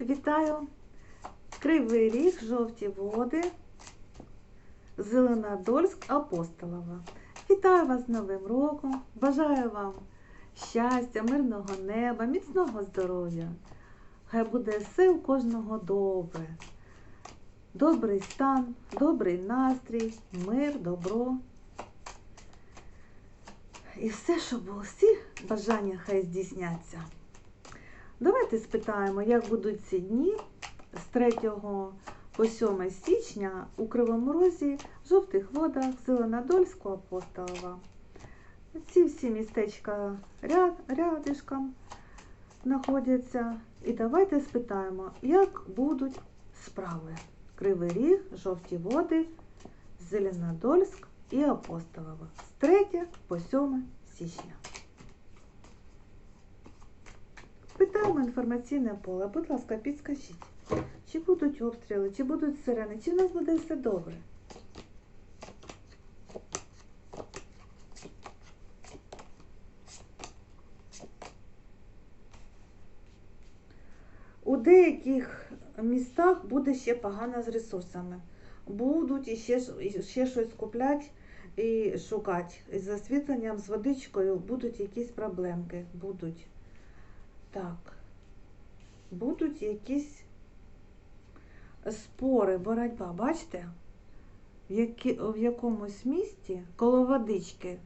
Вітаю! Кривий ріг, жовті води, Зеленодольськ Апостолова. Вітаю вас з Новим роком! Бажаю вам щастя, мирного неба, міцного здоров'я. Хай буде сил кожного добре. Добрий стан, добрий настрій, мир, добро. І все, щоб усі бажання хай здійсняться. Давайте спитаємо, як будуть ці дні з 3 по 7 січня у Кривому Розі, в жовтих водах, Зеленодольську, Апостолова. Ці всі містечка ряд, рядишком знаходяться. І давайте спитаємо, як будуть справи. Кривий ріг, жовті води, Зеленодольськ і Апостолова з 3 по 7 січня. Маємо інформаційне поле. Будь ласка, підскажіть, чи будуть обстріли, чи будуть сирени, чи в нас буде все добре. У деяких містах буде ще погано з ресурсами. Будуть і ще щось купляти і шукати. З освітленням, з водичкою будуть якісь проблемки. Будуть. Так будуть якісь спори, боротьба, бачите? В, які, в якомусь місці коло водички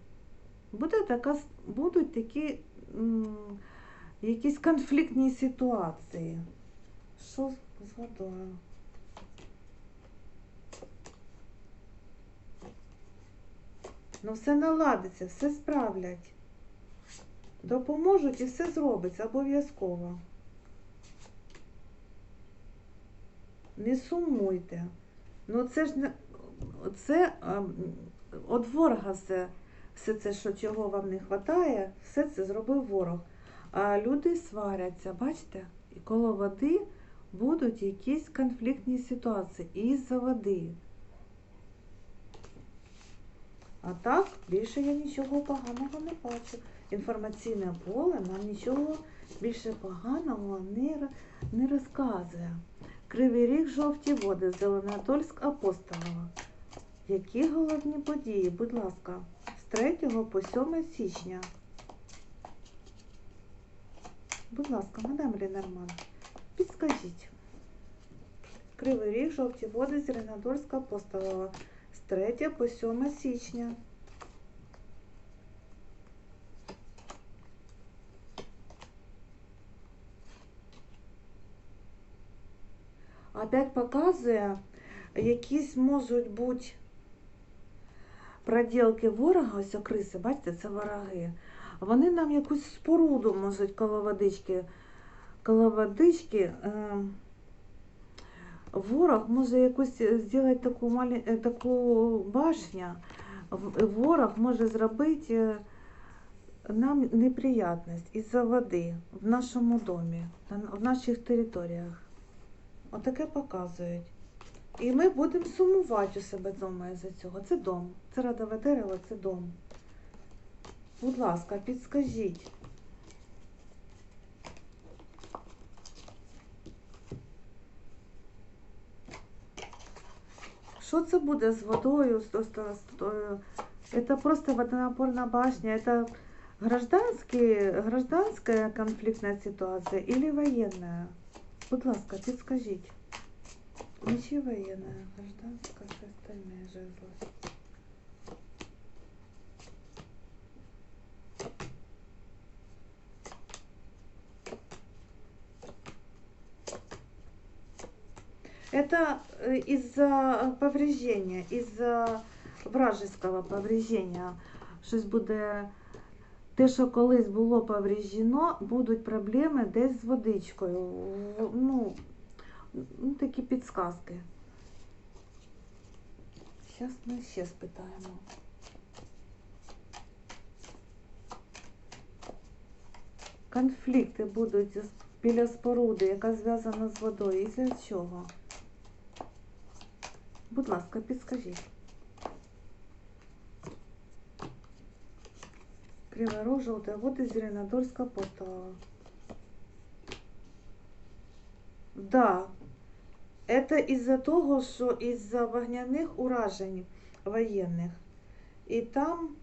буде така, будуть такі якісь конфліктні ситуації. Що з водою? Ну, все наладиться, все справлять. Допоможуть і все зробиться обов'язково. не сумуйте. Ну це ж не це от ворога це, все це, що чого вам не вистачає, все це зробив ворог. А люди сваряться, бачите? І коло води будуть якісь конфліктні ситуації із-за води. А так, більше я нічого поганого не бачу. Інформаційне поле нам нічого більше поганого не, не розказує. Кривий ріг жовті води, Зеленодольськ Апостолова. Які головні події, будь ласка, з 3 по 7 січня. Будь ласка, мадам Ленорман, підскажіть. Кривий ріг жовті води, Зеленодольська Апостолова. З 3 по 7 січня. опять показує, якісь можуть бути проділки ворога, ось окриси, бачите, це вороги. Вони нам якусь споруду можуть коло водички. Коло водички е, ворог може якусь зробити таку малі, е, таку башню. Ворог може зробити е, нам неприятність із-за води в нашому домі, в наших територіях. Отаке показують. І ми будемо сумувати у себе вдома із за цього. Це дом. Це радове дерево, це дом. Будь ласка, підскажіть. Що це буде з водою? Це просто водонапорна башня, це гражданська конфліктна ситуація або воєнна? Будь ласка, підскажіть, нічого є на гражданська система жезла. Это э, из-за повреждения, из-за вражеского повреждения. Щось будет. те, що колись було повріжено, будуть проблеми десь з водичкою. Ну, ну, такі підсказки. Зараз ми ще спитаємо. Конфлікти будуть біля споруди, яка зв'язана з водою. І для чого? Будь ласка, підскажіть. Кривий Рог, Желтая Вода, Зеленодольска, Полтава. Да, это из-за того, що из-за вогняних уражень воєнних. І там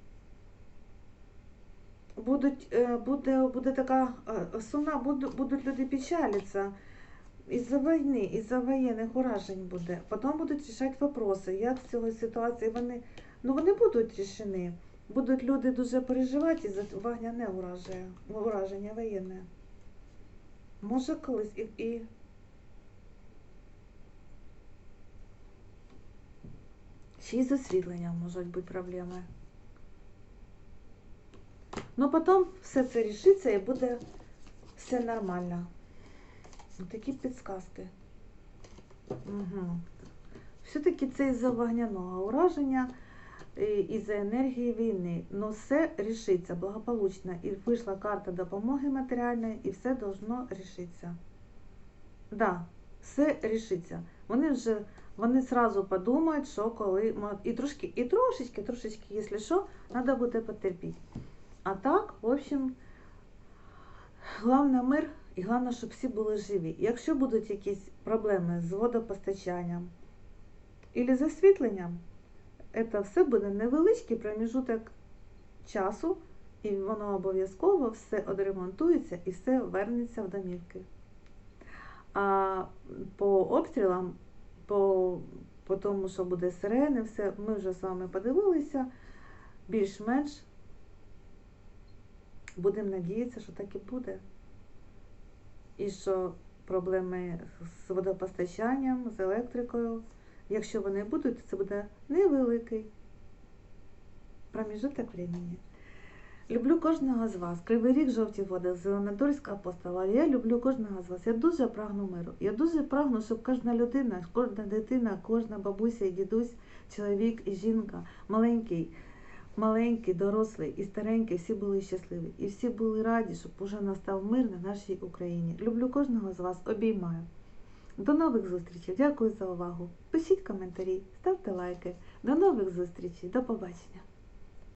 будуть, е, буде буде така е, сумна, будуть, будуть люди печалиться из-за війни, из-за воєнних уражень будет. Потім будуть рішати питання, як з цієї ситуації вони ну вони будуть рішені. Будуть люди дуже переживати за вогняне ураження, ураження воєнне. Може колись і, і ще й з освітленням можуть бути проблеми. Ну потім все це рішиться і буде все нормально. Ну, Такі підсказки. Угу. Все-таки це із-за вогняного ураження із-за енергії війни. Ну все рішиться благополучно. І вийшла карта допомоги матеріальної, і все должно рішитися. Да, все рішиться. Вони вже вони сразу подумають, що коли і трошки, і трошечки, трошечки, якщо що, треба буде потерпіти. А так, в общем, головне мир і головне, щоб всі були живі. Якщо будуть якісь проблеми з водопостачанням або з освітленням, це все буде невеличкий проміжуток часу, і воно обов'язково все одремонтується і все вернеться в домівки. А по обстрілам, по, по тому, що буде сирени, все, ми вже з вами подивилися, більш-менш будемо надіятися, що так і буде. І що проблеми з водопостачанням, з електрикою, якщо вони будуть, то це буде невеликий проміжуток времени. Люблю кожного з вас. Кривий рік, жовті води, Зеленодольська апостола. Я люблю кожного з вас. Я дуже прагну миру. Я дуже прагну, щоб кожна людина, кожна дитина, кожна бабуся і дідусь, чоловік і жінка, маленький, маленький, дорослий і старенький, всі були щасливі. І всі були раді, щоб уже настав мир на нашій Україні. Люблю кожного з вас, обіймаю. До нових зустрічей. Дякую за увагу. Пишіть коментарі, ставте лайки. До нових зустрічей. До побачення.